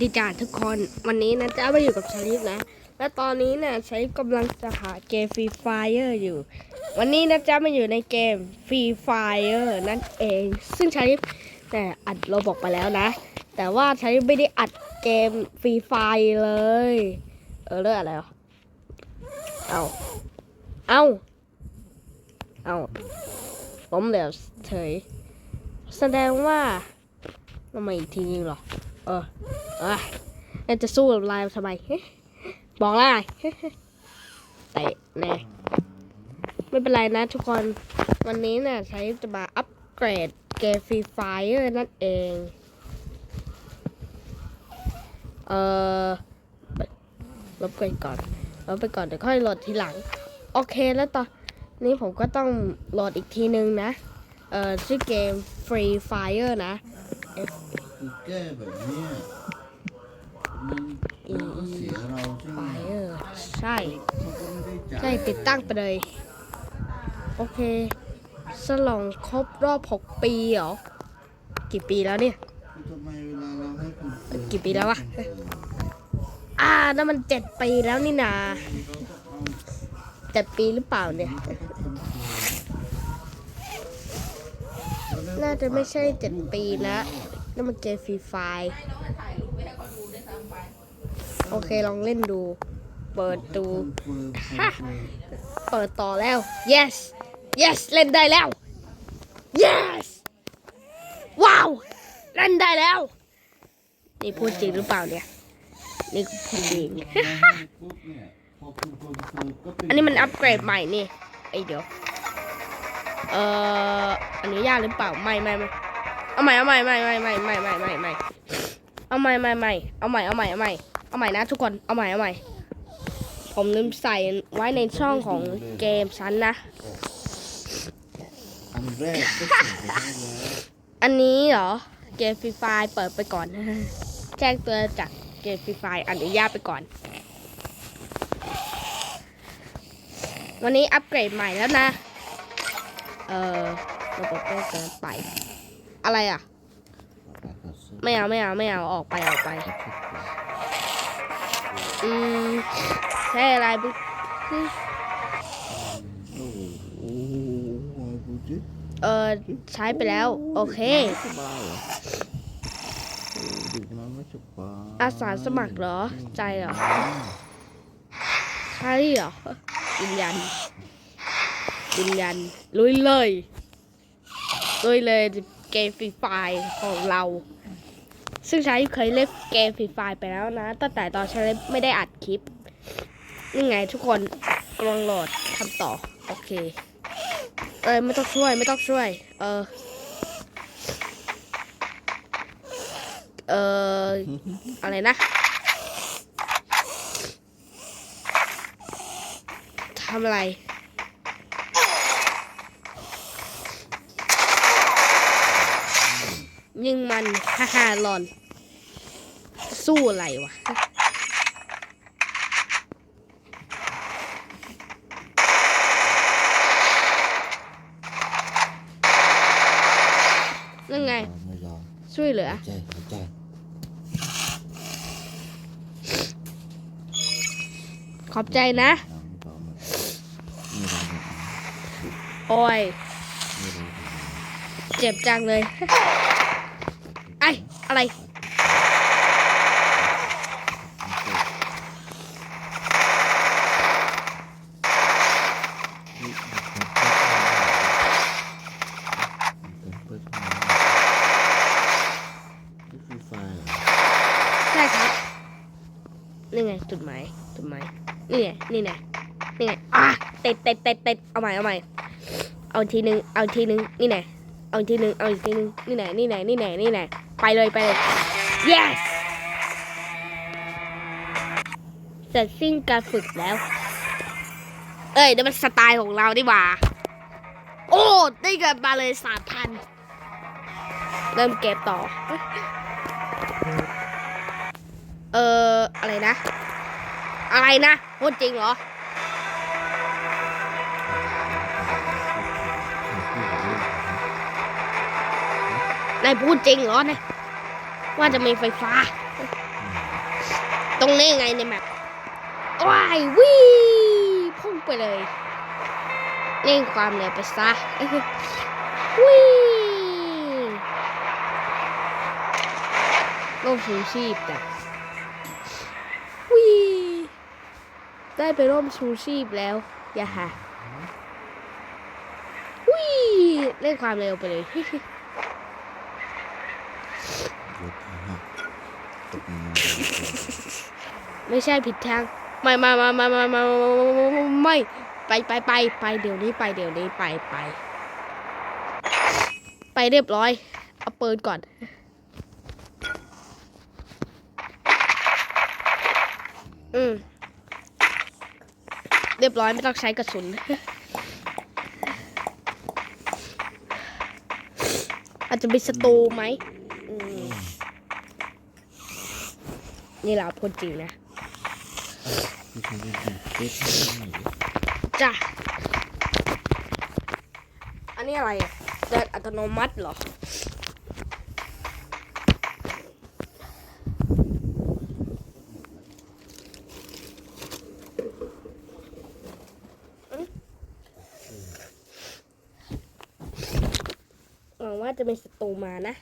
ดีจ้าทุกคนวันนี้นะจ๊ะมาอยู่กับชาลิฟนะ และตอนนี้เนี่ยชาลิฟกำลังจะหาเกมฟรีไฟเออร์อยู่ วันนี้นะจ๊ะมาอยู่ในเกมฟรีไฟเออร์นั่นเอง ซึ่งชาลิฟแต่อัดเราบอกไปแล้วนะ แต่ว่าชาลิฟไม่ได้อัดเกมฟรีไฟเลย เออเรื่องอะไรวะเอาเอาเอาล้มเหลวเฉยแสดงว่าเรามอีกทีนึงหรอ เออ อ้ยแล้วจะสู้กับลายทำไมบอกแล้วไงเตะแน่ไม่เป็นไรนะทุกคนวันนี้เนี่ยใช้จะมาอัปเกรดเกมฟรีไฟร์นั่นเอง เออลบไปก่อนลบไปก่อนเดี๋ยวค่อยโหลดทีหลัง โอเคแล้วตอนนี้ผมก็ต้องโหลดอีกทีนึงนะ เออชื่อเกม Free Fire นะคือแก้แบบนี้ เสียเราใช่ไหม Fire ใช่ เขาก็ไม่ได้จ่ายใช่ติดตั้งไปเลย โอเคฉลองครบรอบ 6 ปีเหรอ กี่ปีแล้วเนี่ย ทำไมเวลาเราให้คุณเปิดกี่ปีแล้ววะ อ่านั่นมัน 7 ปีแล้วนี่นาเขาก็เอาเจ็ดปีหรือเปล่าเนี่ย น่าจะไม่ใช่ 7 ปีนะนั่นมันเกมฟรีไฟ โอเคลองเล่นดู เปิดดูเปิดเปิดต่อแล้ว yes yes เล่นได้แล้ว yes ว้าวเล่นได้แล้ว นี่พูดจริงหรือเปล่าเนี่ย นี่พูดจริง อันนี้มันอัปเกรดใหม่นี่ไอเดี๋ยว เอ่ออนุญาตหรือเปล่า ไม่ไม่ไม่เอาใหม่เอาใหม่ไม่ไม่ไม่ไม่ไม่ไม่ไม่เอาใหม่ไม่ไม่เอาใหม่เอาใหม่เอาใหม่ เอาใหม่นะทุกคน เอาใหม่ เอาใหม่ ผมลืมใส่ไว้ในช่องของเกมฉันนะ อันแรกก็เสียไปได้แล้วอันนี้เหรอ เกมฟรีไฟเปิดไปก่อน แจ้งเตือนจากเกมฟรีไฟอนุญาตไปก่อน วันนี้อัปเกรดใหม่แล้วนะ เออระบบเกินไป อะไรอะ ไม่เอาไม่เอาไม่เอาออกไปออกไป อืมใช่อะไรบุ๊โอ้โหโอ้โหดูสิเออใช้ไปแล้ว โอเคอายอาสาสมัครเหรอ ใจเหรอใช่เหรอยืนยันยืนยันลุยเลยลุยเลยเกมฟรีไฟของเรา ซึ่งใช้เคยเล่นเกมฟรีไฟไปแล้วนะตั้งแต่ตอนใช้ไม่ได้อัดคลิปนี่ไงทุกคนกำลังโหลดทำต่อ โอเค เอ้ยไม่ต้องช่วยไม่ต้องช่วย เออ เอออะไรนะทำอะไร ยิงมันฮ่าฮ่าหลอน สู้อะไรวะนั่นไงไม่ยอช่วยเหลือใจใจขอบใจนะ โอ้ย เจ็บจังเลย ไอ้อะไรใช่ครับ นี่ไงจุดหมายจุดหมายนี่ไงนี่ไงนี่ไงอะเต็ดเต็ดเต็ดเต็ดเอาใหม่เอาใหม่เอาอีกทีนึงเอาอีกทีนึงนี่ไง เอาอีกทีหนึ่งเอาอีกทีหนึ่งนี่ไหนนี่ไหนนี่ไหนนี่ไหนไปเลยไปเลย yes เสร็จสิ้นการฝึกแล้ว เอ้ยนี่มันสไตล์ของเราดีกว่า โอ้ได้เงินมาเลยสามพันเริ่มเก็บต่อ เอออะไรนะ อะไรนะพูดจริงเหรอายพูดจริงเหรอเนี่ยว่าจะมีไฟฟ้า ตรงนี้ไงในแมปว้ายวิพุ่งไปเลยเร่งความเร็วไปซะวิร่มชูชีพจ้ะวิได้ไปร่มชูชีพแล้ว อย่าหาวิเร่งความเร็วไปเลย รถอะตกมัน ไม่ใช่ผิดทาง ไม่ไม่ไม่ไม่ไม่ไม่ไม่ไปไปไปไปเดี๋ยวนี้ไปเดี๋ยวนี้ไปไป ไปเรียบร้อย เอาปืนก่อนอืมเรียบร้อยไม่ต้องใช้กระสุน อาจจะมีศัตรูไหมอืมนี่เราพูดจริงนะ มีคนเป็นคนเฟซไหนจ้ะ อันนี้อะไรอะเดินอัตโนมัติเหรอ หวังว่าจะเป็นศัตรูมานะ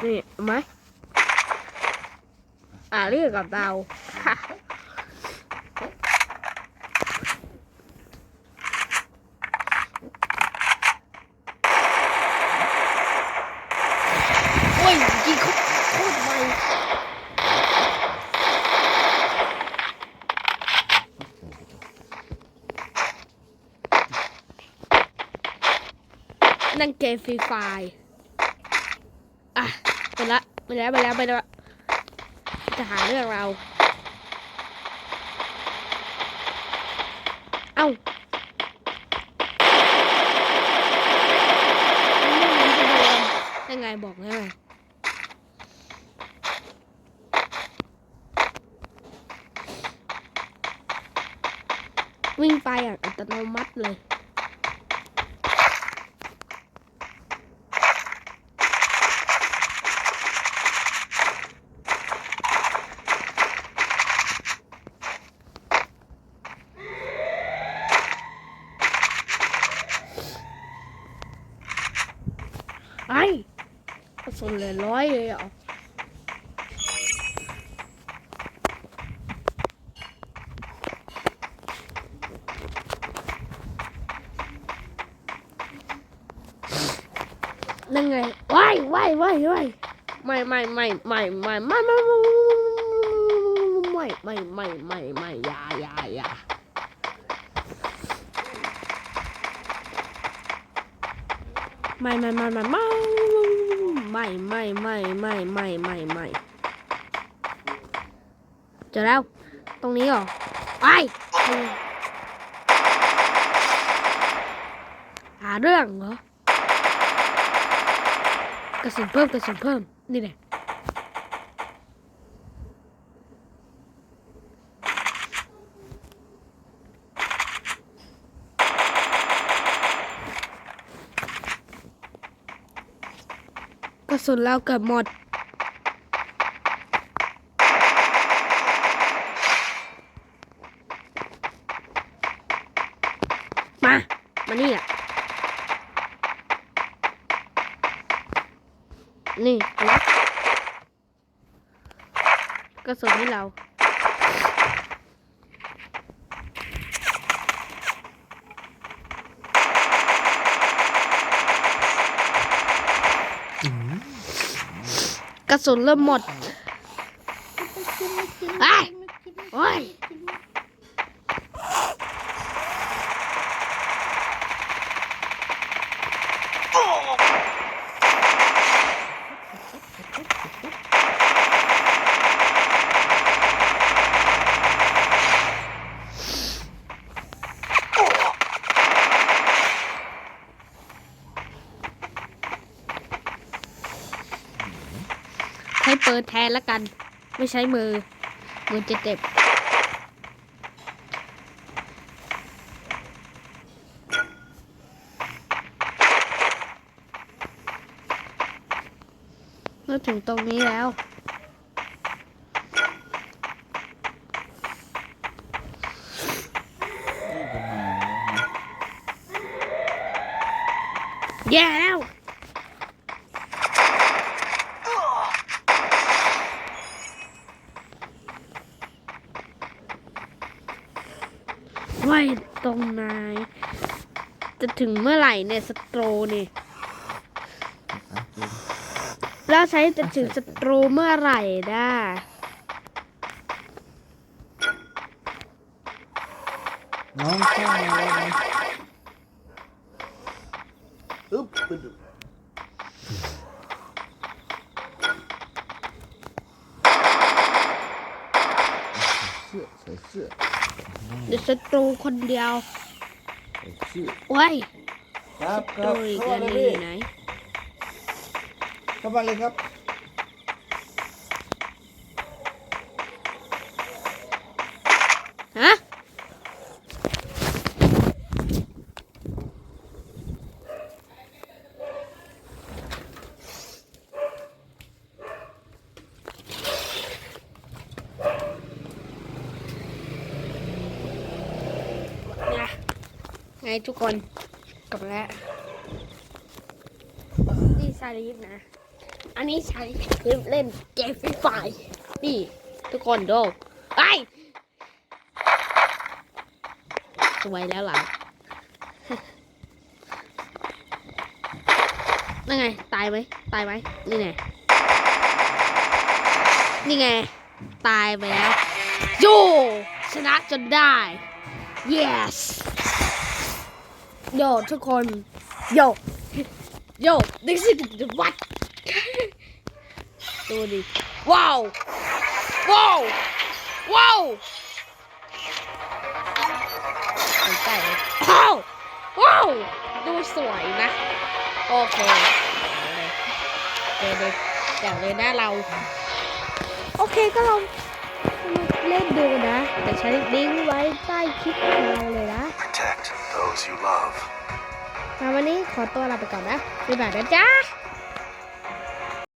เห็นไหม อ่าเรียกกับเราค่ะโอ้ยยิงเขาโคตรไวนั่นเกมฟรีไฟร์อะไปละไปแล้วไปแล้วไปแล้ว จะหาเรื่องเรา เอ้ายังไงบอกแล้วไงวิ่งไปอย่างอัตโนมัติเลย สุนเหลือร้อยเลยเหรอนั่นไงว้ายว้ายว้ายว้ายไม่ไม่ไม่ไม่ไม่ไม่ไม่ไม่ไม่ไม่ไม่ไม่ไม่อย่าอย่าอย่าไม่ไม่ไม่ไม่ไม่ ไม่ไม่ไม่ไม่ไม่ไม่ไม่เจอแล้ว ตรงนี้เหรอไปหาเรื่องเหรอกระสุนเพิ่มกระสุนเพิ่มนี่แหละ สุนเราเกือบหมด มา มานี่อะนี่เอาละกระสุนให้เรา กระสุนเริ่มหมด ไอ้โอ้ย ให้เปิดแทนละกัน ไม่ใช้มือ มือจะเจ็บเมื่อถึงตรงนี้แล้วแล้วนะแย่แล้ว ไว้ตรงไหนจะ ถึงเมื่อไหร่เนี่ยสโตรนี่อะดูแล้วใช้จะถึงสโตรเมื่อไหร่ได้น้องข้างแล้วนะอึ๊บไปดูเสื้อใส่เสื้อเดี๋ยวสโตรคนเดียว ใส่เสื้อโอ้ยครับคโตรับรอีกเข้าอัมานเลยหนึงพี่อยู่ไหน เข้ามาเลยครับ ฮะ นะ ไงทุกคนกลับแล้วนี่ชาลีฟนะ อันนี้ชาลีฟเล่นเกมฟรีไฟนี่ทุกคนดูไปสวยแล้วหลังนั่นไง ตายไหมตายไหมนี่ไงนี่ไง ตายไปแล้วโยชนะจนได้ yes โยทุกคนโยโย this is the what ดูดิว้าวว้าวว้าวใกล้ๆเลยว้าวว้าวดูสวยนะ โอเคเอาเลยเด็ดๆอย่เลยนะเรา โอเคก็ลองเล่นดูนะ แต่ใช้ลิงก์ไว้ใต้คลิปของเราเลยนะ those you love. มาวันนี้ขอตัวลาไปก่อนนะบ๊ายบายนะจ๊ะ